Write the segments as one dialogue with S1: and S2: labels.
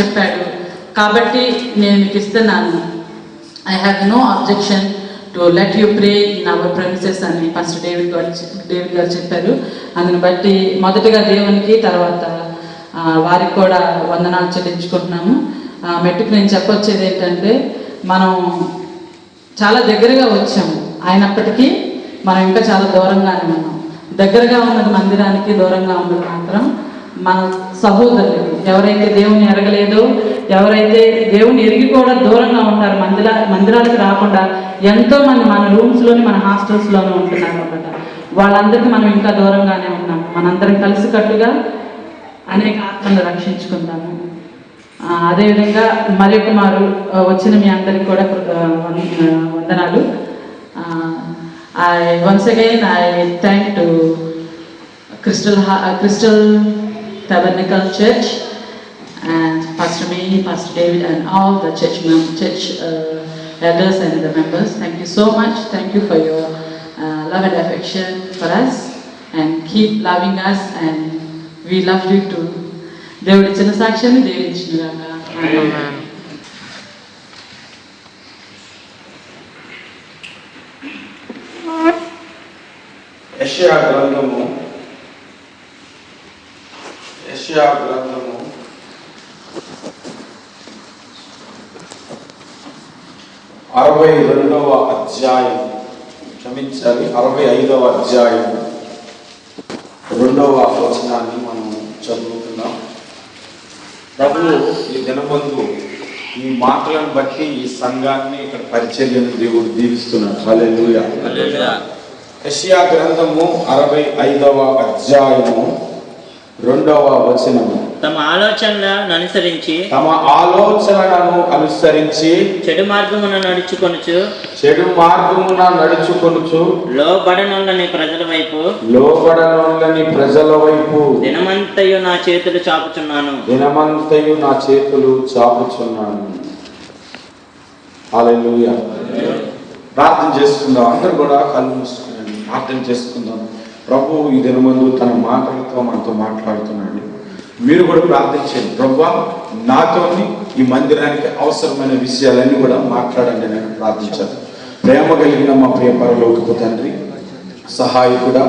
S1: చెప్పాడు. కాబట్టి నేను మీకు ఇస్తున్నాను. I have no objection to let you pray in our premises అని ఫస్ట్ డేవిడ్ గారు డేవిడ్ గారు చెప్పారు. అందుని బట్టి మొదటగా దేవునికి తర్వాత వారికి కూడా వందనాలు చెల్లించుకుంటున్నాము. ఆ, మెట్టుకు నేను చెప్పొచ్చేది ఏంటంటే మనం చాలా దగ్గరగా వచ్చాము. అయినప్పటికీ మనం ఇంకా చాలా దూరంగానే ఉన్నాం. దగ్గరగా ఉన్నది మందిరానికి దూరంగా ఉన్నది మాత్రం మన సహోదరులు. ఎవరైతే దేవుని ఎరగలేదో ఎవరైతే దేవుని ఎరిగి కూడా దూరంగా ఉంటారు మందిరా మందిరాలకు రాకుండా ఎంతో మంది మన రూమ్స్లోని మన హాస్టల్స్లోనే ఉంటున్నారు అనమాట వాళ్ళందరికీ మనం ఇంకా దూరంగానే ఉన్నాం. మనందరం కలిసికట్టుగా అనేక ఆత్మలను రక్షించుకుందాము. అదేవిధంగా మరి కుమారు వచ్చిన మీ అందరికి కూడా వందనాలు. I once again I thank to Crystal Crystal Tabernacle church and Pastor Me, Pastor David, and all the church mem- church uh, elders and the members. Thank you so much. Thank you for your uh, love and affection for us, and keep loving us. And we love you too. దేవుడి ఇచ్చిన సాక్ష్యాన్ని దేవుడి ఇచ్చిన
S2: యెషయా గ్రంథము యెషయా గ్రంథము. అరవై రెండవ అధ్యాయం. క్షమించాలి అరవై ఐదవ అధ్యాయం. రెండవ వచనాన్ని మనం చదువుతున్నాం. ప్రభు ఈ దినబంధు ఈ మాటలను బట్టి ఈ సంఘాన్ని ఇక్కడ పరిచర్యను దేవుడు దీవిస్తున్నాడు. యెషయా గ్రంథము అరవై ఐదవ అధ్యాయము. రెండవ వచనము.
S3: తమ ఆలోచనలను అనుసరించి
S2: తమ ఆలోచనలను అనుసరించి
S3: చెడు మార్గమున నడుచుకొనుచు
S2: చెడు మార్గమున నడుచుకొనుచు
S3: లోబడనులని ప్రజల వైపు
S2: లోబడనోళ్ళని ప్రజల వైపు
S3: దినమంతయు నా చేతులు చాపుచున్నాను.
S2: దినమంతయు నా చేతులు చాపుచున్నాను. హల్లెలూయా. ప్రార్థన చేసుకుందాం. అందరూ కూడా కళ్ళు మూసుకున్నాను ప్రార్థన చేసుకుందాం. ప్రభు ఈ దినమందు తన మాటలతో మనతో మాట్లాడుతున్నాడు. మీరు కూడా ప్రార్థించండి ప్రభు నాతోని ఈ మందిరానికి అవసరమైన విషయాలన్నీ కూడా మాట్లాడండి నేను ప్రార్థించాను ప్రేమ కలిగిన మా ప్రియ పరలోకపు తండ్రి సహాయకుడా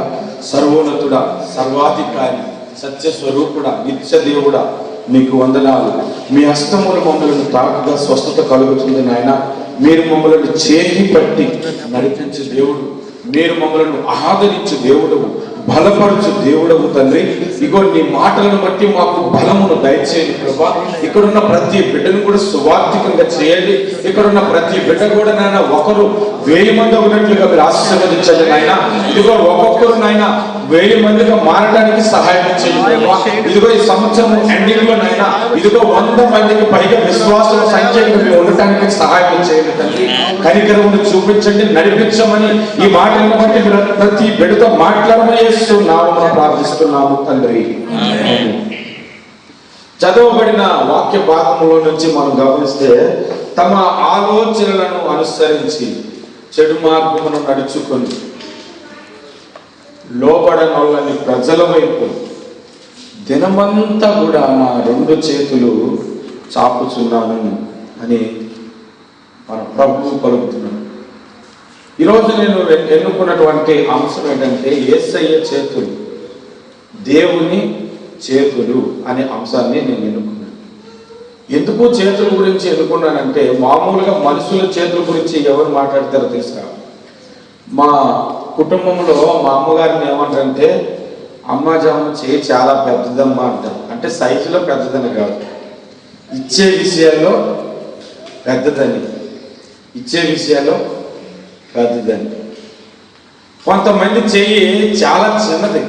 S2: సర్వోన్నతుడా సర్వాధికారి సత్య స్వరూపుడ నిత్య దేవుడా మీకు వందనాలు. మీ హస్తములు మమ్మల్ని తాకగా స్వస్థత కలుగుతుంది నాయన. మీరు మమ్మల్ని చేతి పట్టి నడిపించే దేవుడు మీరు మమ్మల్ని ఆదరించు దేవుడు బలపరచు దేవుడవు తండ్రి. ఇగో నీ మాటలను బట్టి మాకు బలమును దయచేయండి ప్రభా. ఇక్కడున్న ప్రతి బిడ్డను కూడా సువార్థికంగా చేయండి. ఇక్కడున్న ప్రతి బిడ్డ కూడా నాయన ఒకరు వేయి మంది ఉన్నట్లుగా మీరు ఆశీర్వదించండి నాయన. ఇదిగో ఒక్కొక్కరు నాయన వేయి మందిగా మారడానికి సహాయం చేయండి ఇదిగో ఈ సంవత్సరం ఎండింగ్లో నాయన ఇదిగో వంద మందికి పైగా విశ్వాసం సంఖ్యగా మీరు ఉండటానికి సహాయం చేయండి తండ్రి. కనికరమును చూపించండి నడిపించమని ఈ మాటలను బట్టి మీరు ప్రతి బిడ్డతో మాట్లాడమని చేస్తున్నాము ప్రార్థిస్తున్నాము తండ్రి. చదవబడిన వాక్య భాగంలో నుంచి మనం గమనిస్తే తమ ఆలోచనలను అనుసరించి చెడు మార్గమును నడుచుకొని లోబడనొల్లని ప్రజల వైపు దినమంతా కూడా నా రెండు చేతులు చాపుచున్నాను అని మన ప్రభువు పలుకుతున్నాడు. ఈరోజు నేను ఎన్నుకున్నటువంటి అంశం ఏంటంటే ఏసయ్య చేతులు దేవుని చేతులు అనే అంశాన్ని నేను ఎన్నుకున్నాను. ఎందుకు చేతుల గురించి ఎన్నుకున్నానంటే మామూలుగా మనుషుల చేతుల గురించి ఎవరు మాట్లాడతారో తెలుసా? మా కుటుంబంలో మా అమ్మగారిని ఏమంటారంటే అమ్మ జామ చేయి చాలా పెద్దదమ్మా అంటారు. అంటే సైజులో పెద్దదని కాదు. ఇచ్చే విషయాల్లో పెద్దదని. ఇచ్చే విషయాల్లో పెద్దదని కొంతమంది చెయ్యి చాలా చిన్నది.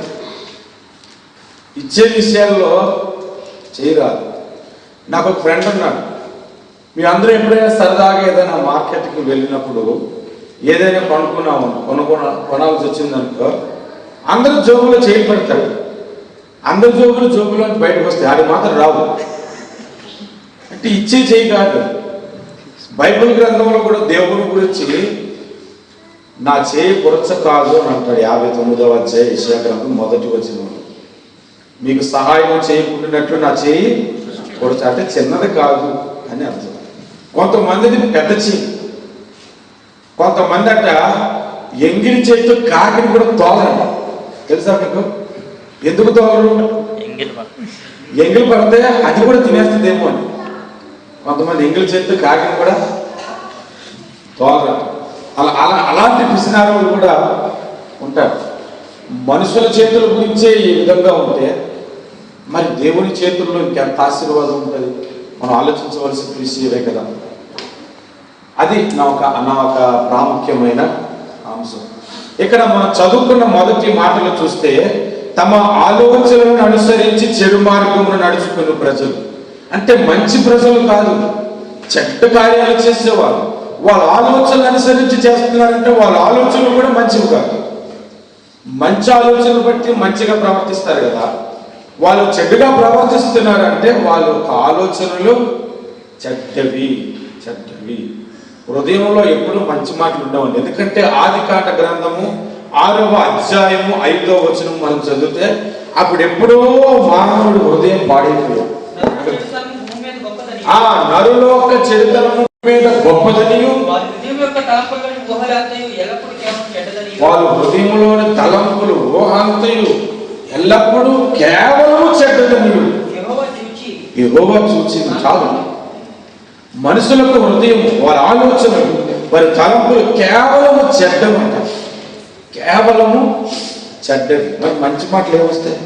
S2: ఇచ్చే విషయాల్లో చేయరాదు నాకు ఒక ఫ్రెండ్ ఉన్నాడు. మీ అందరూ ఎప్పుడైనా సరదాగా ఏదైనా మార్కెట్కి వెళ్ళినప్పుడు ఏదైనా కొనుక్కున్నాము కొనుక్కున్న కొనాల్సి వచ్చిందనుకో అందరూ జోబులో చేయి పెడతాడు అందరి జోబులు జోబులో బయటకు వస్తాయి. అది మాత్రం రావు. అంటే ఇచ్చే చేయి కాదు. బైబిల్ గ్రంథంలో కూడా దేవుని గురించి నా చేయి పురచ కాదు అని అంటాడు. యాభై తొమ్మిదవ అధ్యాయ యెషయా గ్రంథం మొదటి వచ్చిన మీకు సహాయం చేయకుండానట్లు నా చేయి పొడుచు అంటే చిన్నది కాదు అని అర్థం. కొంతమందిది పెద్ద చెయ్యి కొంతమంది అట ఎంగిలి చేతితో కాకిని కూడా తోలరు తెలుసా మీకు? ఎందుకు తోలరు? ఎంగిలి పడితే అది కూడా తినేస్తుందేమో అని. కొంతమంది ఎంగిలి చేతితో కాకిని కూడా తోలరు అలా అలా అలాంటి పిసినారులు కూడా ఉంటారు. మనుషుల చేతుల గురించే ఈ విధంగా ఉంటే మరి దేవుని చేతుల్లో ఇంకెంత ఆశీర్వాదం ఉంటుంది? మనం ఆలోచించవలసిన విషయమే కదా. అది నా ఒక నా ఒక ప్రాముఖ్యమైన అంశం. ఇక్కడ మనం చదువుకున్న మొదటి మాటలు చూస్తే తమ ఆలోచనలను అనుసరించి చెడు మార్గమును నడుచుకున్న ప్రజలు. అంటే మంచి ప్రజలు కాదు చెడ్డ కార్యాలు చేసేవారు వాళ్ళ ఆలోచనలు అనుసరించి చేస్తున్నారంటే వాళ్ళ ఆలోచనలు కూడా మంచివి కాదు. మంచి ఆలోచనలు బట్టి మంచిగా ప్రవర్తిస్తారు కదా. వాళ్ళు చెడ్డగా ప్రవర్తిస్తున్నారంటే వాళ్ళ యొక్క ఆలోచనలు చెడ్డవి చెడ్డవి. హృదయంలో ఎప్పుడూ మంచి మాటలు ఉండవండి. ఎందుకంటే ఆది కాండ గ్రంథము ఆరవ అధ్యాయము ఐదవ వచనం మనం చదివితే అప్పుడు ఎప్పుడో మానవుడు హృదయం పాడైపోయాడు నరులోక చరిత్రము మీద గొప్పదనియు
S4: వారి కేవలం
S2: హృదయంలోని తలంపులు ఊహాంతయు ఎల్లప్పుడూ కేవలము చెడ్డదనియు.
S4: యెహోవా చూచి.
S2: చాలు. మనుషులకు హృదయం వారి ఆలోచనలు వారి తలంపులు కేవలము చెడ్డమంట కేవలము చెడ్డవి. మరి మంచి మాటలు ఏమొస్తాయి?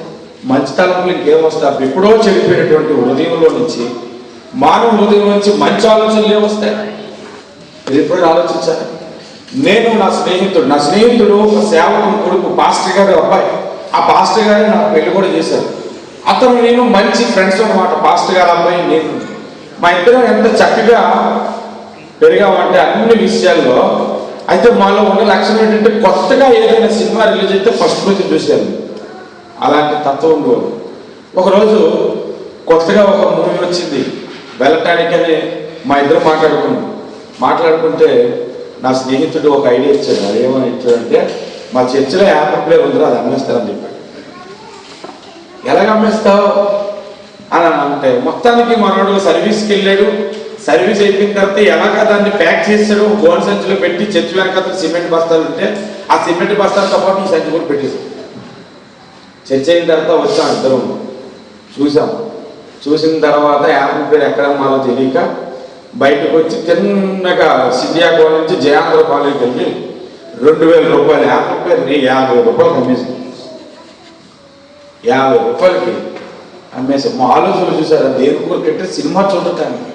S2: మంచి తలంపులు ఇంకేమొస్తాయి? అప్పుడు ఎప్పుడో చెడిపోయినటువంటి హృదయంలో నుంచి మానవ హృదయం నుంచి మంచి ఆలోచనలు వస్తాయి. మీరు ఎప్పుడు ఆలోచించారు? నేను నా స్నేహితుడు నా స్నేహితుడు ఒక సేవకుని కొడుకు పాస్టర్ గారి అబ్బాయి. ఆ పాస్టర్ గారు నాకు పెళ్ళి కూడా చేశారు. అతను నేను మంచి ఫ్రెండ్స్ అన్నమాట. పాస్టర్ గారి అబ్బాయి నేను. మా ఇద్దరం ఎంత చక్కగా పెరిగామంటే అన్ని విషయాల్లో అయితే మాలో ఉన్న లక్షణం ఏంటంటే కొత్తగా ఏదైనా సినిమా రిలీజ్ అయితే ఫస్ట్ రోజు చూశాను. అలాంటి తత్వం ఒకరోజు కొత్తగా ఒక మూవీ వచ్చింది. వెళ్ళటానికని మా ఇద్దరు మాట్లాడుకున్నాం. మాట్లాడుకుంటే నా స్నేహితుడు ఒక ఐడియా ఇచ్చాడు. అది ఏమని ఇచ్చాడంటే మా చర్చిలో యాప్ ప్లేయర్ ఉందిరా అది అమ్మేస్తారని చెప్పాడు. ఎలాగ అమ్మేస్తావు? అని అంటే మొత్తానికి మనోడు సర్వీస్కి వెళ్ళాడు. సర్వీస్ అయిపోయిన తర్వాత ఎలాగ దాన్ని ప్యాక్ చేశాడు గోల్ సంచిలో పెట్టి చర్చి వెనక సిమెంట్ బస్తాలు ఉంటే ఆ సిమెంట్ బస్తాలతో పాటు ఈ సంచి కూడా పెట్టేశాడు. చర్చ అయిన తర్వాత వచ్చాం ఇద్దరు. చూసాం చూసిన తర్వాత యాభై పేరు ఎక్కడ మాలో తెలియక బయటకు వచ్చి చిన్నగా సిద్ధియా నుంచి జయాంధ్ర కాలేజ్ వెళ్ళి రెండు వేల రూపాయలు యాభై పేరుని యాభై రూపాయలు అమ్మేసాం యాభై రూపాయలకి అమ్మేసాం. మా ఆలోచనలు చూసారు? దేని కోరికంటే సినిమా చూడటానికి.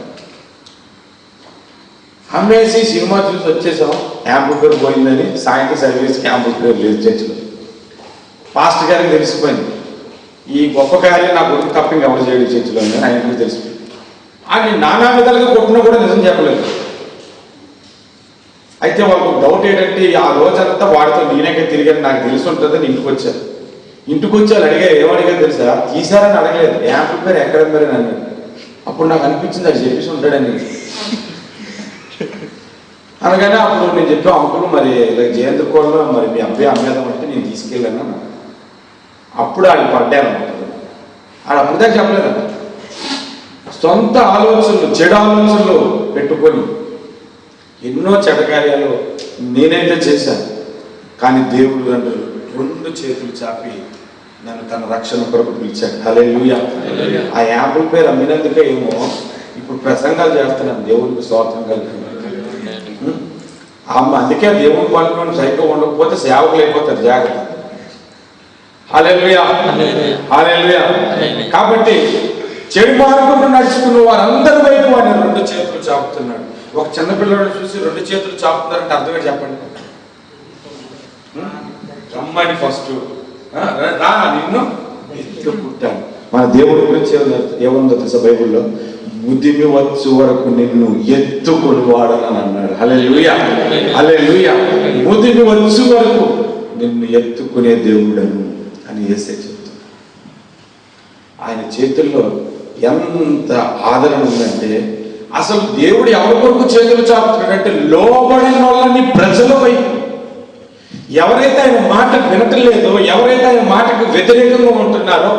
S2: అమ్మేసి సినిమా చూసి వచ్చేసాం. యాభై పేరు పోయిందని సాయంత్రం సర్వీస్ యాభై పేరు లేదు చర్చిలో పాస్టర్ గారికి తెలిసిపోయింది. ఈ గొప్ప కార్యం నా గురించి తప్ప ఇంకెవరు చేయడం చర్చిలో ఆయన తెలుసు. తెలిసిపోయింది నానా విధాలుగా కొట్టినా కూడా నిజం చెప్పలేదు. అయితే వాళ్ళకు డౌట్ ఏంటంటే ఆ రోజంతా వాడితో నేనే తిరిగాను నాకు తెలిసి ఉంటుందని ఇంటికి వచ్చారు. ఇంటికి వచ్చి వాళ్ళు అడిగారు ఏమడిగారు తెలుసా? తీసారని అడగలేదు. యాంప్ పేరు ఎక్కడ పేరు అని అప్పుడు నాకు అనిపించింది అది చెప్పేసి ఉంటాడని. అనగానే అప్పుడు నేను చెప్పి అంకులు మరి ఇలా జయంతి కోడలో మరి మీ అబ్బాయి అమ్మేదాం అంటే నేను తీసుకెళ్ళాను అప్పుడు ఆడు పడ్డాను ఆడు అప్పుడుదా చెప్పలేదు సొంత ఆలోచనలు చెడు ఆలోచనలు పెట్టుకొని ఎన్నో చెడ్డ కార్యాలు నేనైతే చేశాను. కానీ దేవుడు నన్ను రెండు చేతులు చాపి నన్ను తన రక్షణ కొరకు పిలిచాడు. హలే ఆ యాపిల్ పేరు అమ్మినందుకే ఏమో ఇప్పుడు ప్రసంగాలు చేస్తున్నాను. దేవునికి స్వార్థం అమ్మ అందుకే దేవుని పనులను సరిగ్గా ఉండకపోతే సేవకులు అయిపోతారు జాగ్రత్త. కాబట్టి చెడు మార్గంలో నడుచుకున్న వారందరి వైపు ఆయన రెండు చేతులు చాపుతున్నాడు. ఒక చిన్న పిల్లడు చూసి రెండు చేతులు చాపుతున్నారంటే అర్థమే చెప్పండి? రమ్మని ఫస్ట్. రా నిన్ను. పుట్టాను. మన దేవుడి గురించి ఏముందో- తెలుసా బైబిల్లో? బుద్ధిమి వచ్చు వరకు నిన్ను ఎత్తుకొని వాడనని అన్నాడు. హలే లూయా హలే లూయా బుద్ధిమి వచ్చు వరకు నిన్ను ఎత్తుకునే దేవుడను అని ఏసే చెప్తాడు. ఆయన చేతుల్లో ఎంత ఆదరణ ఉందంటే అసలు దేవుడు ఎవరి కొరకు చేతులు చాపుతున్నాడంటే లోబడిన వాళ్ళని ప్రజల వైపు. ఎవరైతే ఆయన మాట వినటలేదో ఎవరైతే ఆయన మాటకు వ్యతిరేకంగా ఉంటున్నారో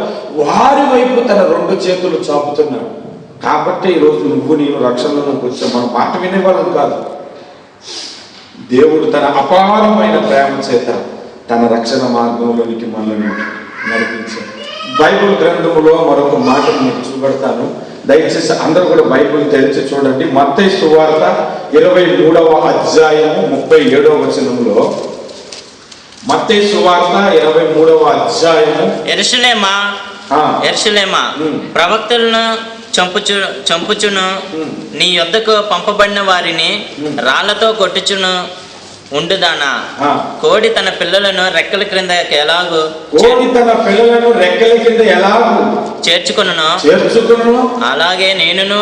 S2: వారి వైపు తన రెండు చేతులు చాపుతున్నాడు. కాబట్టి ఈరోజు నువ్వు నేను రక్షణలోకి వచ్చావు మన మాట వినేవాళ్ళం కాదు. దేవుడు తన అపారమైన ప్రేమ చేత తన రక్షణ మార్గంలోనికి మనల్ని నడిపించాడు బైబిల్ గ్రంథములో మరొక మాట మీకు చూపెడతాను. దయచేసి అందరూ కూడా బైబిల్ తెరిచి చూడండి. మత్తయి సువార్త ఇరవై మూడవ అధ్యాయము ముప్పై ఏడవ వచనములో మత్తయి సువార్త ఇరవై మూడవ అధ్యాయము
S3: ఎరుసలేమా ఎరుసలేమా. ప్రవక్తలను చంపుచు చంపుచును. నీ యొద్దకు పంపబడిన వారిని. రాళ్ళతో కొట్టుచును. ఉండుదానా. కోడి తన పిల్లలను రెక్కల క్రింద ఎలాగూ?
S2: కోడి తన పిల్లలను రెక్కల కింద ఎలాగూ? చేర్చుకును
S3: అలాగే నేనును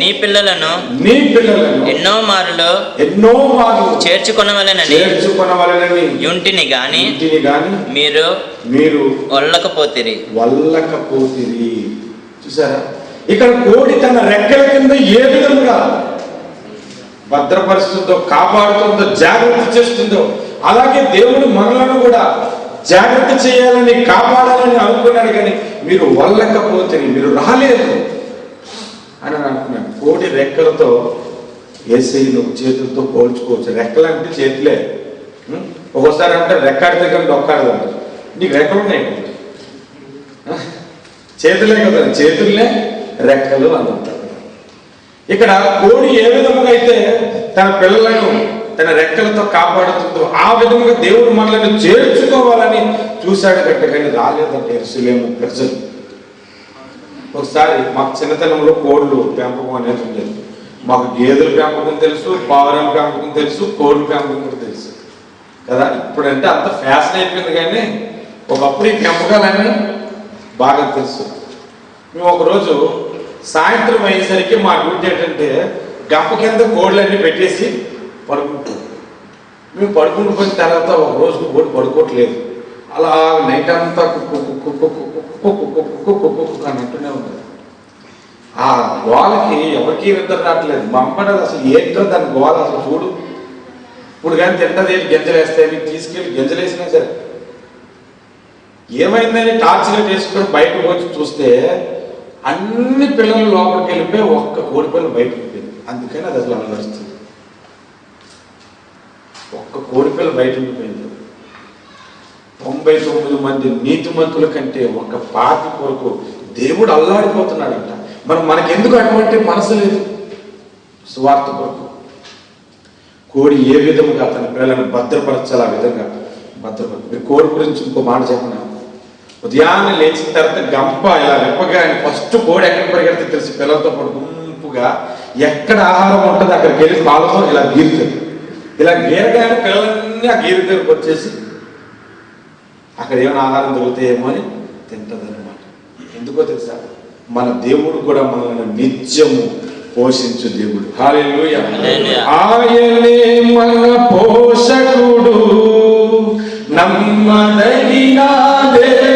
S3: నీ పిల్లలను నీ పిల్లలను ఎన్నో మారులు
S2: ఎన్నో మార్లు
S3: చేర్చుకొనవలెనని.
S2: చేర్చుకునవలనని.
S3: యుంటిని గాని మీరు
S2: మీరు
S3: ఒళ్ళకపోతిరి
S2: వల్లకపోతిరి. చూసారా? ఇక్కడ కోడి తన రెక్కల కింద ఏ విధంగా భద్రపరుస్తుందో కాపాడుతుందో జాగ్రత్త చేస్తుందో అలాగే దేవుడు మనలను కూడా జాగ్రత్త చేయాలని కాపాడాలని అనుకున్నాడు కానీ మీరు వల్లకపోతే మీరు రాలేదు అని అనుకున్నాను. కోడి రెక్కలతో ఏసైను చేతులతో పోల్చుకోవచ్చు. రెక్కలు అంటే చేతులే. ఒక్కోసారి అంటే రెక్కాడితే దగ్గర డొక్కాడదు అంటారు నీకు రెక్కలు ఉన్నాయి? చేతులే కదా చేతుల్నే రెక్కలు అని ఇక్కడ కోడి ఏ విధముగా అయితే తన పిల్లలను తన రెక్కలతో కాపాడుతుందో ఆ విధముగా దేవుడు మనల్ని చేర్చుకోవాలని చూశాడు కట్ట కానీ రాలేదంటే ఎరుసలేము ప్రజలు. ఒకసారి మాకు చిన్నతనంలో కోళ్ళు పెంపకం అనేది ఉండేది. మాకు గేదెల పెంపకం తెలుసు పావురాల పెంపకం తెలుసు కోళ్ళ పెంపకం కూడా తెలుసు. కదా ఇప్పుడంటే అంత ఫ్యాషన్ అయిపోయింది కానీ ఒకప్పుడు ఈ పెంపకాలన్నీ బాగా తెలుసు. మేము ఒకరోజు సాయంత్రం అయ్యేసరికి మా గురించి ఏంటంటే గప్ప కింద కోళ్ళన్నీ పెట్టేసి పడుకుంటాం మేము పడుకుంటూ పోయిన తర్వాత ఒక రోజుకు కోడి పడుకోవట్లేదు అలా నైట్ అంతా అని అంటూనే ఉంటుంది ఆ గోలకి ఎవరికి నిద్ర రావట్లేదు మా అసలు ఏంటో దాని గోల అసలు చూడు ఇప్పుడు కానీ తింటది గింజలేస్తాయని తీసుకెళ్ళి గింజలేసినా సరే ఏమైందని టార్చర్ చేసుకుని బయటకు వచ్చి చూస్తే అన్ని పిల్లలు లోపలికి వెళ్ళిపోయి ఒక్క కోడి పిల్ల బయటకు వెళ్ళిపోయింది. అందుకని అది అసలు అలా ఒక్క కోడి పిల్ల బయట ఉండిపోయింది. తొంభై తొమ్మిది మంది నీతిమంతుల కంటే ఒక పాతి కొరకు దేవుడు అల్లాడిపోతున్నాడంట. మరి మనకెందుకు అటువంటి మనసు లేదు? స్వార్థ కొరకు. కోడి ఏ విధముగా తన పిల్లలను భద్రపరచాలి ఆ విధంగా భద్రపరచు. మీరు కోడి గురించి ఇంకో మాట చెప్పనా? ఉదయాన్నే లేచిన తర్వాత గంప ఇలా రెప్పగానే ఫస్ట్ కోడి ఎక్కడ పరిగెడితే తెలిసి పిల్లలతో పాటు గుంపుగా ఎక్కడ ఆహారం ఉంటుంది అక్కడికి వెళ్ళి కాలుతో ఇలా గీరుతుంది ఇలా గీరగానే పిల్లలన్నీ ఆ గీరు దగ్గరకు వచ్చేసి అక్కడ ఏమైనా ఆహారం దొరుకుతాయేమో అని తింటది అనమాట ఎందుకో తెలుసా? మన దేవుడు కూడా మనల్ని నిత్యము పోషించు దేవుడు. ఆయనే మన పోషకుడు నమ్మదగిన దేవుడని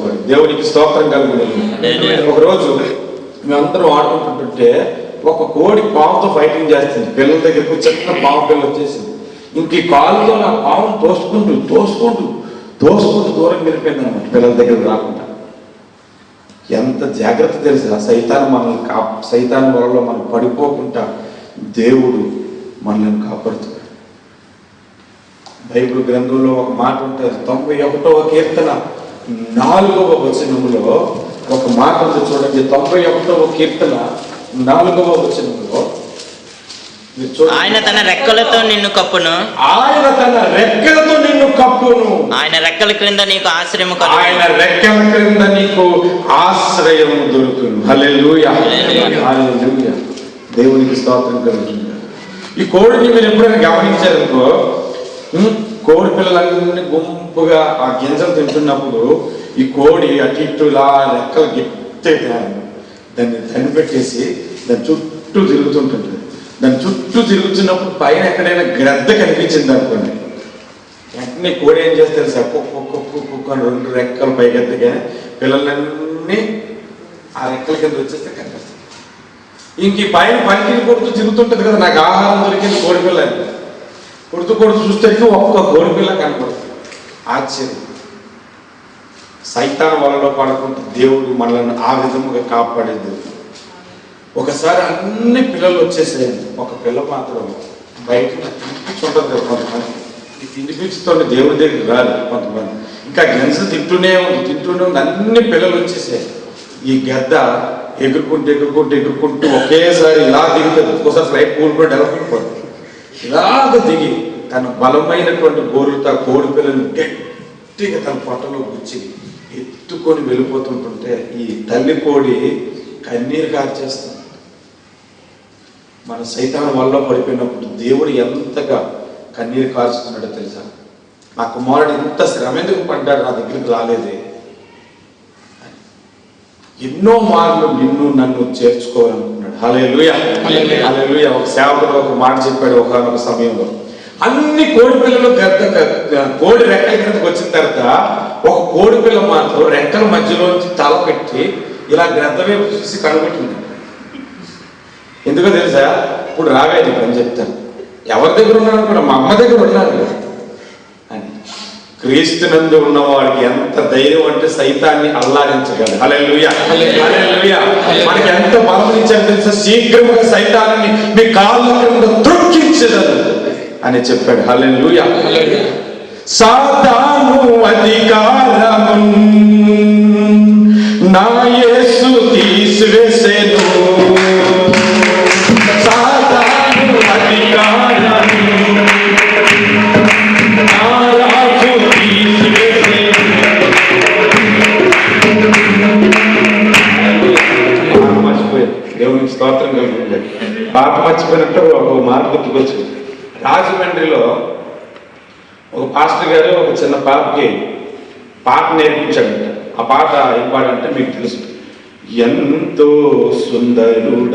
S2: పోషించేవాడు దేవునికి స్తోత్రం కలుగుతుంది. ఒకరోజు మేమందరం ఆడుకుంటుంటే ఒక కోడి పాముతో ఫైటింగ్ చేస్తుంది. పిల్లల దగ్గరకు చిన్న పాము పిల్ల వచ్చేసింది. ఇంక ఈ కాలుతో నా పామును తోసుకుంటూ తోసుకుంటూ తోసుకుంటూ దూరం వెళ్ళిపోయింది అనమాట పిల్లల దగ్గరకు రాకుండా. ఎంత జాగ్రత్త తెలుసు? ఆ సైతాన్ మనల్ని కా సైతాన్ వలలో మనం పడిపోకుండా దేవుడు మనల్ని కాపాడుతున్నాడు. బైబిల్ గ్రంథంలో ఒక మాట ఉంటుంది. తొంభై ఒకటవ కీర్తన. నాలుగవ వచనములో ఒక మాట ఉంది చూడండి తొంభై ఒకటవ కీర్తన నాలుగవ చూడండి.
S3: ఆయన తన రెక్కలతో నిన్ను కప్పును.
S2: ఆయన తన రెక్కలతో నిన్ను కప్పును.
S3: ఆయన రెక్కల క్రింద నీకు ఆశ్రయము
S2: ఆయన రెక్కల క్రింద నీకు ఆశ్రయం దొరుకును. హల్లెలూయా.
S3: హల్లెలూయా.
S2: దేవునికి స్తోత్రం కలుగుతుంది. ఈ కోడిని మీరు ఎప్పుడైనా గమనించారనుకో ఉం, కోడి పిల్లలన్నీ గుంపుగా ఆ గింజలు తింటున్నప్పుడు ఈ కోడి అటు ఇటు ఇలా రెక్కలు గట్టిగా దాన్ని తని పెట్టేసి దాని చుట్టూ తిరుగుతుంటుంది. దాని చుట్టూ తిరుగుతున్నప్పుడు పైన ఎక్కడైనా గ్రద్ద కనిపించింది అనుకోండి. వెంటనే కోడి ఏం చేస్తారు సార్ కుక్క కుక్క కుక్క రెండు రెక్కలు పైకెత్తగానే పిల్లలన్నీ ఆ రెక్కల కింద వచ్చేస్తే కనిపిస్తుంది. ఇంక ఈ పైన పంకిని కొడుతూ తిరుగుతుంటుంది కదా నాకు ఆహారం దొరికింది కోడి పిల్లలు. కొడుతూ కొడుతూ చూస్తే ఒక్క కోడి పిల్ల కనపడుతుంది ఆశ్చర్యం. సైతాన్ వలలో పడకుండా దేవుడు మనల్ని ఆ విధముగా కాపాడే దేవుడు. ఒకసారి అన్ని పిల్లలు వచ్చేసేయండి. ఒక పిల్ల మాత్రం బయట తినిపించుంటుంది కొంతమంది. ఈ తినిపించుతో దేవుడి దగ్గర రాదు కొంతమంది. ఇంకా గెంజలు తింటూనే ఉంది తింటూనే ఉంది. అన్ని పిల్లలు వచ్చేసాయి ఈ గద్ద ఎగురుకుంటూ ఎగురుకుంటూ ఎగురుకుంటూ ఒకేసారి ఇలా దిగుతుంది. ఒక్కోసారి ఫ్లైట్ కూలిపోయి డెవలప్ అయిపోతుంది. ఇలాగ దిగి తన బలమైనటువంటి గోరుతో కోడి పిల్లలు గట్టిగా తన పొట్టలో గుచ్చి ఎత్తుకొని వెళ్ళిపోతుంటుంటే ఈ తల్లి కోడి కన్నీరు కార్చేస్తుంది. మన సైతాన్ వల్ల పడిపోయినప్పుడు దేవుడు ఎంతగా కన్నీరు కార్చుతున్నాడో తెలుసా? నా కుమారుడు ఇంత శ్రమ ఎందుకు పడ్డాడు? నా దగ్గరికి రాలేదే. ఎన్నో మార్లు నిన్ను నన్ను చేర్చుకోవాలనుకున్నాడు ఒక సేవకుడు ఒక మాట చెప్పాడు ఒకనొక సమయంలో. అన్ని కోడి పిల్లలు గద్ద కోడి రెక్కల కిందకి వచ్చిన తర్వాత ఒక కోడి పిల్ల మాత్రం రెక్కల మధ్యలోంచి తల పెట్టి ఇలా గ్రద్ద వైపు చూసి కనబెట్టింది ఎందుకో తెలుసా? ఇప్పుడు రావే నీకు అని చెప్తాను. ఎవరి దగ్గర ఉన్నాను కూడా మా అమ్మ దగ్గర ఉన్నాను కదా. క్రీస్తునందు ఉన్నవాడికి ఎంత ధైర్యం అంటే సైతాన్ని హల్లెలూయా. మనకి ఎంత బలం తెలుసా శీఘ్రముగా సైతాన్ని మీ కాళ్ళ క్రింద త్రొక్కించగలరు అని చెప్పాడు. హల్లెలూయా. సాతాను అధికారము పాట మర్చిపోయినట్టు ఒక మాట గుర్తుకొచ్చింది. రాజమండ్రిలో ఒక పాస్టర్ గారు ఒక చిన్న పాపకి పాట నేర్పించాడంట. ఆ పాట ఏం పాడంటే మీకు తెలుసు. ఎంతో సుందరుడమ్మాయేసు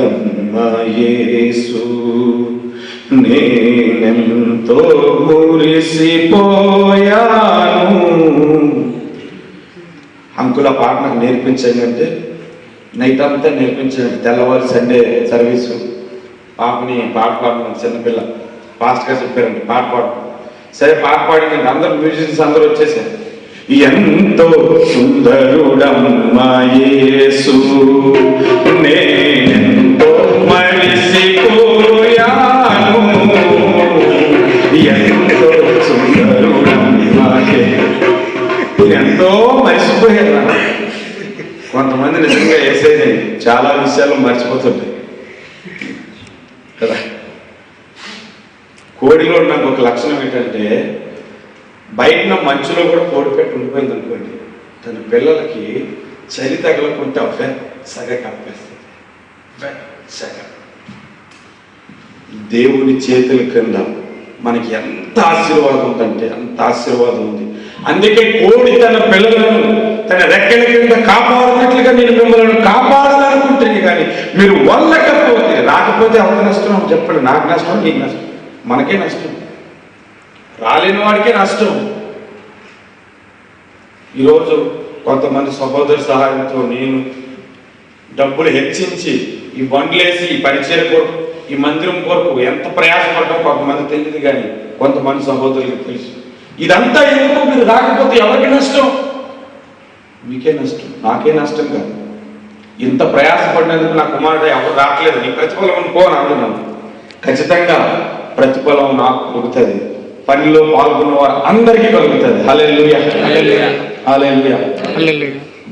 S2: నేనెంతో మురిసిపోయాను. అంకుల ఆ పాట నాకు నేర్పించాను అంటే నైట్ అంతా నేర్పించాడు. తెల్లవారు సండే సర్వీసు. పాపని పాట పాడిన చిన్నపిల్ల. ఫాస్ట్గా చెప్పారండి పాట పాడు. సరే పాట పాడిందండి అందరు మ్యూజిషియన్స్ అందరూ వచ్చేసారు. ఎంతో సుందరుడమ్మాయేసు నేనెంతో మరిసిపోయాను ఎంతో సుందరుడమ్మా ఎంతో మర్చిపోయాను కొంతమంది నిజంగా వేసేది చాలా విషయాలు మర్చిపోతుంటాయి. కదా? కోడిలో నాకు ఒక లక్షణం ఏంటంటే బయట మంచులో కూడా కోడి పెట్టి ఉండిపోయింది అనుకోండి. తన పిల్లలకి చలి తగలకుంటే సగ కప్పేస్తుంది. సగ. దేవుని చేతుల క్రింద మనకి ఎంత ఆశీర్వాదం ఉందంటే అంత ఆశీర్వాదం ఉంది. అందుకే కోడి తన పిల్లలను తన రెక్కల కింద కాపాడినట్లుగా నేను మిమ్మల్ని కాపాడాలనుకుంటుంది కానీ మీరు వల్ల వల్లకపోతే రాకపోతే ఎవరికి నష్టం? చెప్పండి. నాకు నష్టం నీకు నష్టం. మనకే నష్టం. రాలేని వాడికే నష్టం. ఈరోజు కొంతమంది సహోదరు సహాయంతో నేను డబ్బులు హెచ్చించి ఈ బండ్లేసి ఈ పరిచయ కొరకు ఈ మందిరం కొరకు ఎంత ప్రయాసపడ్డాం కొంతమంది తెలియదు కానీ కొంతమంది సహోదరులకు తెలుసు. ఇదంతా ఎందుకు? మీరు రాకపోతే ఎవరికి నష్టం? మీకే నష్టం. నాకే నష్టం కాదు. ఇంత ప్రయాసపడినందుకు నా కుమారుడు ఎవరు రావట్లేదు. నీ ప్రతిఫలం పోను అంటున్నాను ఖచ్చితంగా ప్రతిఫలం నాకు కలుగుతుంది పనిలో పాల్గొన్న వారు అందరికీ కలుగుతుంది. హల్లెలూయా.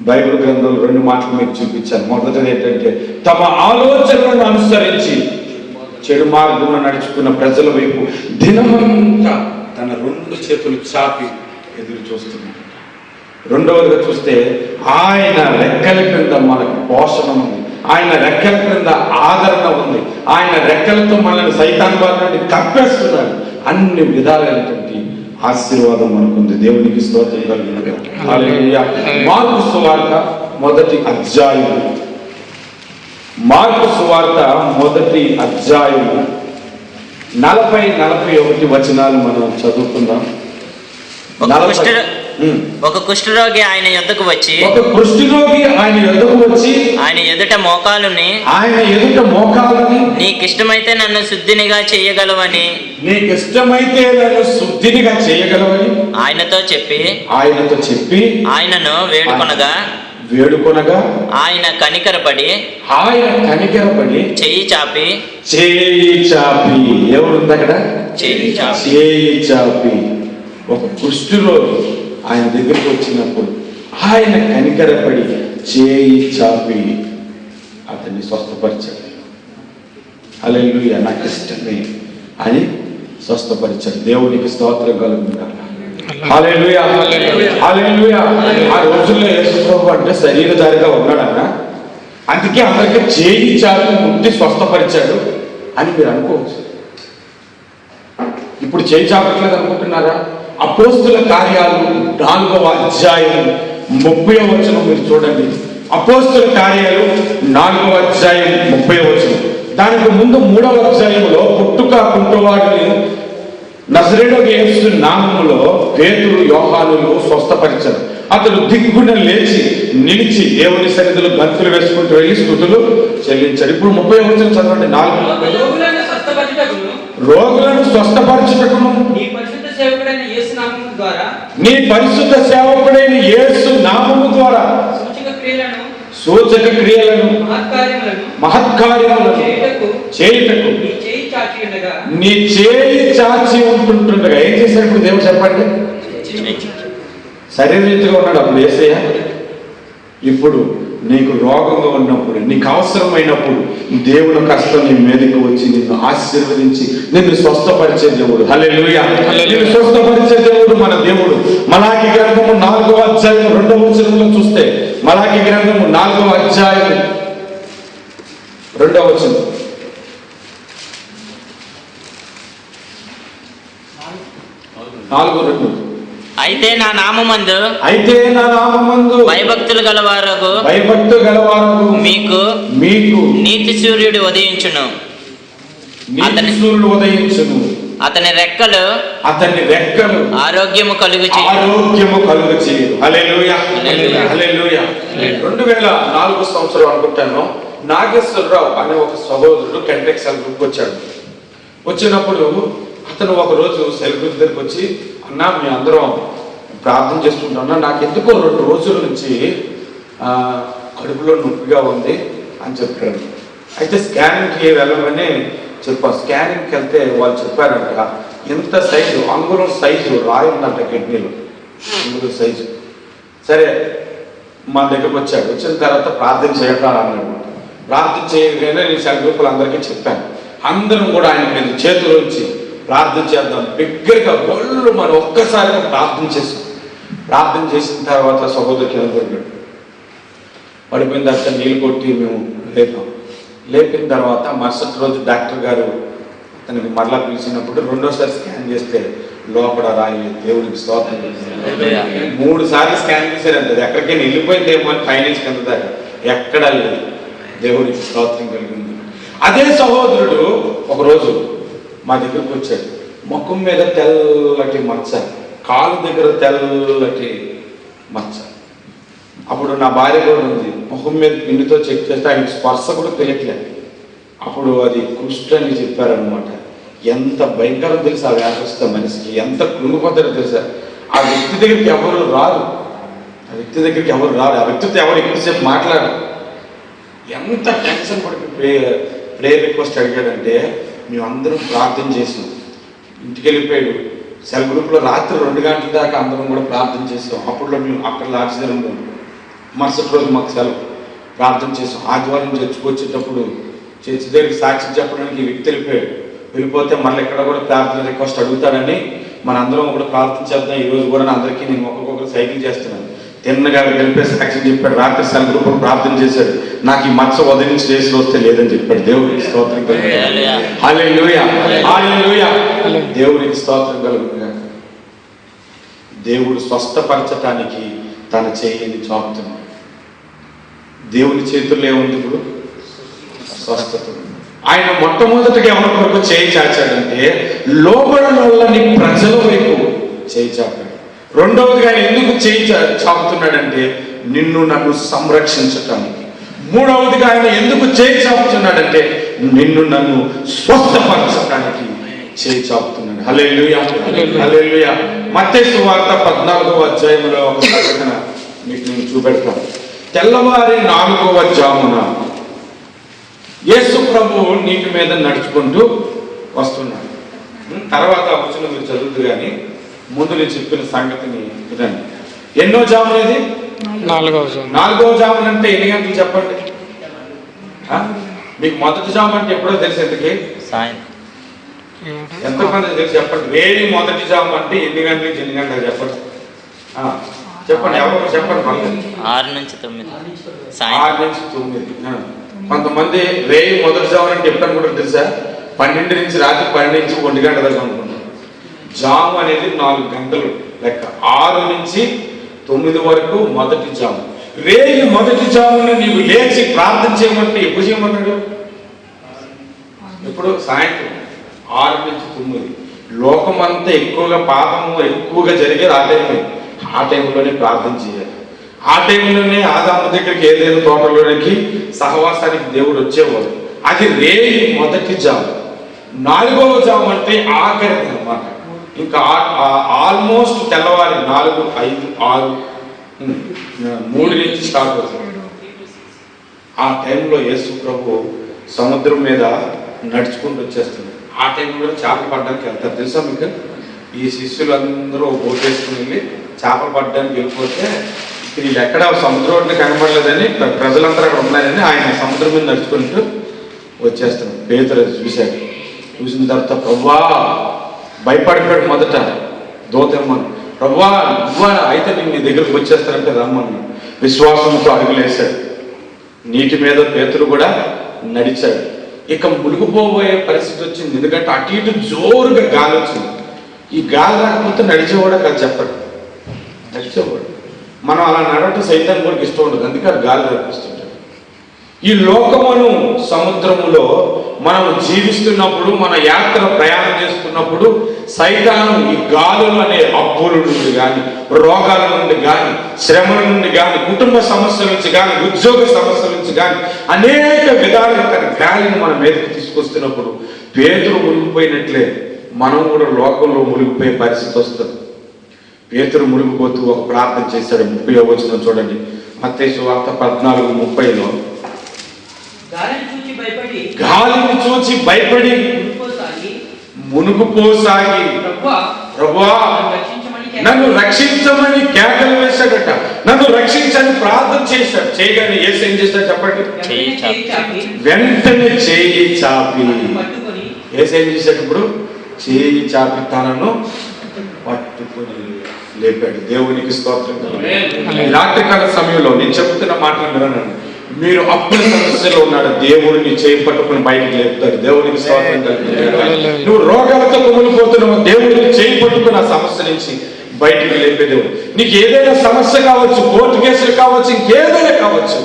S2: బైబిల్ గ్రంథంలో రెండు మాటలు మీకు చూపించాను. మొదటిది ఏంటంటే తమ ఆలోచనలను అనుసరించి చెడు మార్గంలో నడుచుకున్న ప్రజల వైపు దినమంతా తన రెండు చేతులు చాపి ఎదురు చూస్తున్నాడు రెండవదిగా చూస్తే ఆయన రెక్కల క్రింద మనకు పోషణ ఉంది. ఆయన రెక్కల క్రింద ఆదరణ ఉంది. ఆయన రెక్కలతో మనల్ని సైతాన్ బారి నుండి కప్పేస్తున్నాడు. అన్ని విధాలైనటువంటి ఆశీర్వాదం మనకుంది. దేవునికి స్తోత్రం కలుగును హల్లెలూయా. మార్కు సువార్త మొదటి అధ్యాయం మార్కు సువార్త మొదటి అధ్యాయం నలభై నలభై ఒకటి వచనాలు మనం చదువుకుందాం. నలభై-.
S3: ఒక కుష్ఠరోగి ఆయన యొద్దకు వచ్చి
S2: ఒక కుష్ఠరోగి ఆయన ఎదుకు వచ్చి
S3: ఆయన ఎదుట మోకాలుని
S2: ఆయన ఎదుట మోకాలని
S3: నీకిష్టమైతే నన్ను శుద్ధినిగా చేయగలవని
S2: నీకు ఇష్టమైతే నన్ను శుద్ధినిగా చేయగలవని
S3: ఆయనతో చెప్పి
S2: ఆయనతో చెప్పి
S3: ఆయనను వేడుకొనగా
S2: వేడుకొనగా
S3: ఆయన కనికరపడి
S2: ఆయన కనికరపడి
S3: చెయ్యి చాపి
S2: చేయి చాపి. ఎవరుంది అక్కడ
S3: చెయ్యి చాపి.
S2: చేయి చాపి. ఒక కుష్ఠరోగి. ఆయన దగ్గరికి వచ్చినప్పుడు ఆయన కనికరపడి చేయి చాపి అతన్ని స్వస్థపరిచాడు. అలెలుయ నాకు ఇష్టమే అని స్వస్థపరిచాడు. దేవునికి స్తోత్రం కలుగుతారు ఆ రోజుల్లో యేసు అంటే శరీరధారిగా ఉన్నాడన్న అందుకే అందరికీ చేయి చాపి ముట్టి స్వస్థపరిచాడు అని మీరు అనుకోవచ్చు. ఇప్పుడు చేయి చాపట్లేదు అనుకుంటున్నారా? అపోస్తుల కార్యాలు నాలుగవ అధ్యాయం ముప్పై వచనం మీరు చూడండి. అపోస్తుల కార్యాలు నాలుగవ అధ్యాయం ముప్పై వచనం. దానికి ముందు మూడవ అధ్యాయంలో పుట్టుక కుంటువాడిని నజరేడో యేసు నామములో పేతురు యోహానులు స్వస్థపరిచారు. అతడు దిగ్గున లేచి నిలిచి దేవుని సన్నిధిలో గంతులు వేసుకుంటూ వెళ్ళి స్థుతులు చెల్లించారు ఇప్పుడు ముప్పై వచ్చిన చదవండి. నాలుగు
S4: రోగులను స్వస్థపరచుటకును. సేవకుడైన యేసు నామము ద్వారా
S2: నీ పరిశుద్ధ సేవకుడైన యేసు నామము ద్వారా
S4: సూచక క్రియలను
S2: సూచక క్రియలను
S4: మహత్కార్యములను
S2: మహత్కార్యములను
S4: చేయుటకు
S2: చేయుటకు
S4: నీ చేయి చాచి ఉండగా
S2: నీ చేయి చాచి ఉంటుంటుండగా ఏం చేశాడు ఇప్పుడు దేవుడు చెప్పండి? శరీరీతిగా ఉన్నాడు అప్పుడు ఏసయ్య. ఇప్పుడు నీకు రోగంగా ఉన్నప్పుడు నీకు అవసరమైనప్పుడు దేవుని కష్టం నీ మీదకి వచ్చి నిన్ను ఆశీర్వదించి నిన్ను స్వస్థపరిచే దేవుడు. హల్లెలూయా. నిన్ను స్వస్థపరిచే దేవుడు మన దేవుడు. మలాకి గ్రంథము నాలుగవ అధ్యాయం రెండవ వచనంలో చూస్తే మలాకి గ్రంథము నాలుగవ అధ్యాయం రెండవ వచనం. నాలుగు రెండు.
S3: అయితే నా నామందు
S2: అయితే నా నామందు
S3: భయభక్తులు గలవారకు
S2: భయభక్తు గలవారు
S3: మీకు
S2: మీకు
S3: నీతి సూర్యుడు ఉదయించును.
S2: నీతి సూర్యుడు ఉదయించును.
S3: అతని రెక్కలు
S2: అతని రెక్కలు
S3: ఆరోగ్యము కలుగు
S2: ఆరోగ్యము కలుగు రెండు వేల నాలుగు సంవత్సరం అనుకుంటాను. నాగేశ్వరరావు అనే ఒక సహోదరుడు కెంటెక్ సెల్ గ్రూప్ వచ్చాడు. వచ్చినప్పుడు అతను ఒక రోజు సెల్ గ్రూప్ దగ్గరికి వచ్చి అన్నా మీ అందరం ప్రార్థన చేసుకుంటున్నా నాకు ఎందుకో రెండు రోజుల నుంచి కడుపులో నొప్పిగా ఉంది అని చెప్పాడు. అయితే స్కానింగ్కి వెళ్ళమని చెప్పా. స్కానింగ్కి వెళ్తే వాళ్ళు చెప్పారంట ఎంత సైజు అంగుళం సైజు రాయి ఉందంట కిడ్నీలో అంగుళం సైజు సరే మా దగ్గరకు వచ్చాడు. వచ్చిన తర్వాత ప్రార్థన చేయటం అన్నాడు. ప్రార్థన చేయగానే నేను సెల్ గ్రూపులు అందరికీ చెప్పాను. అందరం కూడా ఆయన మీద చేతులు ఉంచి ప్రార్థన చేద్దాం. బిగ్గరగా ఒళ్ళు మనం ఒక్కసారిగా ప్రార్థన చేస్తాం. ప్రార్థన చేసిన తర్వాత సహోదరికి కింద పడిపోయిన తర్వాత నీళ్ళు కొట్టి మేము లేపాం. లేపిన తర్వాత మరుసటి రోజు డాక్టర్ గారు అతనికి మరలా పిలిచినప్పుడు రెండోసారి స్కాన్ చేస్తే లోపల రాయి దేవునికి స్తోత్రం మూడు సార్లు స్కాన్ చేశారంట ఎక్కడికైనా వెళ్ళిపోయిందేమో అని ఫైనాన్స్ కింద దాకా. ఎక్కడా లేదు. దేవునికి స్తోత్రం కలిగింది. అదే సహోదరుడు ఒకరోజు మా దగ్గరకు వచ్చాడు ముఖం మీద తెల్లటి మచ్చ కాలు దగ్గర తెల్లటి మచ్చ. అప్పుడు నా భార్య కూడా ఉంది. ముఖం మీద పిండితో చెక్ చేస్తే ఆయన స్పర్శ కూడా తెలియట్లేదు అప్పుడు అది కుష్టి అని చెప్పారనమాట ఎంత భయంకరం తెలుసు ఆ వ్యాపస్త మనిషికి ఎంత కృంగిపోతారో తెలుసా? ఆ వ్యక్తి దగ్గరికి ఎవరు రారు. ఆ వ్యక్తి దగ్గరికి ఎవరు రారు. ఆ వ్యక్తితో ఎవరు ఎక్కువసేపు మాట్లాడరు. ఎంత టెన్షన్ పడి ప్రే ప్రేయర్ రిక్వెస్ట్ అడిగాడంటే మేము అందరం ప్రార్థన చేసాం ఇంటికి వెళ్ళిపోయాడు సెల్ గ్రూప్లో రాత్రి రెండు గంటల దాకా అందరం కూడా ప్రార్థన చేసాం అప్పుడు మేము అక్కడ లాడ్జిలో ఉంటాం మరుసటి రోజు మాకు సెలవు ప్రార్థన చేసాం ఆదివారం చర్చకు వచ్చేటప్పుడు చర్చి దగ్గరికి సాక్షి చెప్పడానికి ఈ వ్యక్తి వెళ్ళిపోయాడు. వెళ్ళిపోతే మళ్ళీ ఇక్కడ కూడా ప్రార్థన రిక్వెస్ట్ అడుగుతాడని మన అందరం కూడా ప్రార్థన చేద్దాం. ఈ రోజు కూడా అందరికీ నేను ఒక్కొక్కరు సైకిల్ చేస్తున్నాను. తిన్నగా వెళ్ళిపోయి సాక్షి చెప్పాడు రాత్రి గ్రూప్ ప్రార్థన చేశాడు. నాకు ఈ మచ్చ వదిలించి చేసి వస్తే లేదని చెప్పాడు. దేవుడికి స్తోత్రం.
S3: హల్లెలూయా.
S2: దేవునికి స్తోత్రం కలుగునుగాక దేవుడు స్వస్థపరచటానికి తన చేయని చాపుతున్నాడు. దేవుని చేతుల్లో ఏముంది ఇప్పుడు? స్వస్థత. ఆయన మొట్టమొదటిగా ఎవరి కొరకు చేయి చాచాడంటే లోబడనొల్లని ప్రజల వైపు చేయి చాపాడు. రెండవదిగా ఆయన ఎందుకు చేయి చాపుతున్నాడంటే నిన్ను నన్ను సంరక్షించటానికి. మూడవదిగా ఆయన ఎందుకు చేయి చాపుతున్నాడంటే నిన్ను నన్ను స్వస్థపరచటానికి చేయి చాపుతున్నాడు. హల్లెలూయా. హల్లెలూయా. మత్తయి వార్త పద్నాలుగవ అధ్యాయంలో ఒక సంఘటన మీకు నేను చూపెడతాను. తెల్లవారి నాలుగవ జామున యేసు ప్రభు నీటి మీద నడుచుకుంటూ వస్తున్నాడు. తర్వాత వచ్చిన మీరు చదువుతూ కానీ ముందు నేను చెప్పిన సంగతిని వినండి. ఎన్నో జాములు ఇది?
S5: నాలుగవ జోన్
S2: నాలుగవ జాములు అంటే ఎన్ని గంటలు చెప్పండి? మీకు మొదటి జాము అంటే ఎప్పుడో తెలిసి ఎందుకే?
S3: సాయంత్రం
S2: ఎంతమంది తెలిసి చెప్పండి. వేడి మొదటి జాము అంటే ఎన్ని గంటల నుంచి ఎన్ని గంటలు చెప్పండి? ఆ, చెప్పండి. ఎవరు చెప్పండి మళ్ళీ
S3: ఆరు నుంచి తొమ్మిది.
S2: ఆరు నుంచి తొమ్మిది. కొంతమంది రేయి మొదటి జాము అంటే ఎప్పుడు అనుకుంటారు తెలుసా? పన్నెండు నుంచి రాత్రి పన్నెండు నుంచి ఒంటి గంట దాకా జాము అనేది నాలుగు గంటలు లెక్క. ఆరు నుంచి తొమ్మిది వరకు మొదటి జాము. రేయి మొదటి జామున నీవు లేచి ప్రార్థన చేయమంటే ఎప్పుడు చేయమన్నాడు ఎప్పుడు? సాయంత్రం. ఆరు నుంచి తొమ్మిది. లోకమంతా ఎక్కువగా పాపము ఎక్కువగా జరిగేది ఆ టైంలో. ఆ టైంలోనే ప్రార్థన చేయాలి. ఆ టైంలోనే ఆదాము దగ్గరికి ఏదైనా తోటలోనికి సహవాసానికి దేవుడు వచ్చేవాడు. అది రేయి మొదటి జాము. నాలుగవ జాము అంటే ఆఖరి అన్నమాట. ఇంకా ఆల్మోస్ట్ తెల్లవారి నాలుగు ఐదు ఆరు మూడు నుంచి స్టార్ట్ అవుతుంది. ఆ టైంలో యేసు ప్రభు సముద్రం మీద నడుచుకుంటూ వచ్చేస్తుంది. ఆ టైంలో చేపలు పడడానికి వెళ్తారు. తెలుసా మీకు? ఈ శిష్యులందరూ బోట్ వేసుకుని వెళ్ళి చేపలు పడడానికి వెళ్ళిపోతే వీళ్ళు ఎక్కడ సముద్రం ఒడ్డున కనబడలేదని ప్ర- ప్రజలందరూ అక్కడ ఉన్నారని ఆయన సముద్రం మీద నడుచుకుంటూ వచ్చేస్తాడు పేదరు చూశాడు చూసిన తర్వాత ప్రవ్వా భయపడిపోయాడు మొదట. దోతమ్మను ప్రవ్వా నువ్వా అయితే నేను నీ దగ్గరకు వచ్చేస్తానంటే రమ్మని విశ్వాసంతో అడుగులేశాడు. నీటి మీద పేతులు కూడా నడిచాడు. ఇక మునిగిపోబోయే పరిస్థితి వచ్చింది. ఎందుకంటే అటు ఇటు జోరుగా గాలి వచ్చింది. ఈ గాలి రాకపోతే నడిచేవాడు కాదు చెప్పడు. నడిచేవాడు. మనం అలా నడవటం సైతం కూడా ఇష్టం ఉండదు. అందుకే గాలి రప్పిస్తుంటాడు ఈ లోకమును సముద్రములో మనం జీవిస్తున్నప్పుడు మన యాత్ర ప్రయాణం చేస్తున్నప్పుడు సైతానం ఈ గాలులు అనే అప్పుల నుండి కానీ రోగాల నుండి కానీ శ్రమల నుండి కానీ కుటుంబ సమస్యల నుంచి కానీ ఉద్యోగ సమస్యల నుంచి కానీ అనేక విధాలుగా తన గాలిని మన మీదకి తీసుకొస్తున్నప్పుడు పేతులు మునిగిపోయినట్లే మనం కూడా లోకంలో మునిగిపోయే పరిస్థితి వస్తుంది. పేతులు మునిగిపోతూ ఒక ప్రార్థన చేశాడు ముప్పై వచ్చిన చూడండి. మత్తయి వార్త పద్నాలుగు ముప్పైలో
S4: గాలిని చూచి భయపడి
S2: మునుగుపోసాగి
S4: ప్రభువా నన్ను రక్షించమని కేకలు
S2: వేశాడట. నన్ను రక్షించని ప్రార్థన చేశాడు. చేయగానే ఏసు ఏం చేశాడు చెప్పండి?
S4: వెంటనే చేయి చాపి.
S2: ఏసు ఏం చేశాడు ఇప్పుడు చేయి చాపి తనను పట్టుకొని లేపాడు. దేవునికి స్తోత్రం. రాత్రికాల సమయంలో నేను చెప్తున్న మాటలు మీరు అప్పుల సమస్యలో ఉన్నాడు. దేవుడిని చేయి పట్టుకుని బయటికి లేపుతాడు. దేవునికి స్తోత్రం కలుగును. నువ్వు రోగాలతో కుమిలిపోతున్నావు దేవుడిని చేయి పట్టుకుని ఆ సమస్య నుంచి బయటికి లేపే దేవుడు. నీకు ఏదైనా సమస్య కావచ్చు కోర్టు కేసులు కావచ్చు ఇంకేదైనా కావచ్చు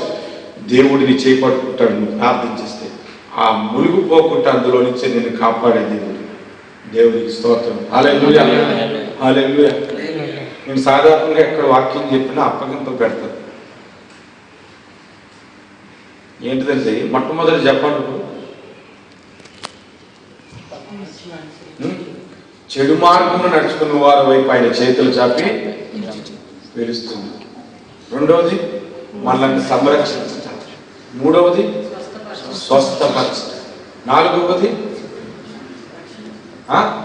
S2: దేవుడిని చేయి పట్టుకుంటాడు నువ్వు ప్రార్థన చేస్తే. ఆ మునిగిపోకుండా అందులో నుంచి నేను కాపాడే దేవుడు. దేవునికి స్తోత్రం. హల్లెలూయా హల్లెలూయా నేను సాధారణంగా ఎక్కడ వాక్యం చెప్పినా అప్పగింతలు పెడతాను. ఏంటిదంటే మొట్టమొదటి చెప్పండి? చెడు మార్గమును నడుచుకున్న వారి వైపు ఆయన చేతులు చాపి పిలుస్తుంది రెండవది మనల్ని సంరక్షించటం. మూడవది స్వస్థపరచటం. నాలుగవది ఆ?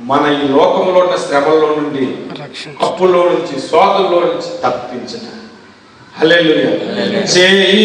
S2: మన ఈ లోకంలో ఉన్న శ్రమల్లో నుండి
S5: రక్షణ
S2: అప్పులో నుంచి శోధంలో నుంచి తప్పించట. హల్లెలూయా చేయి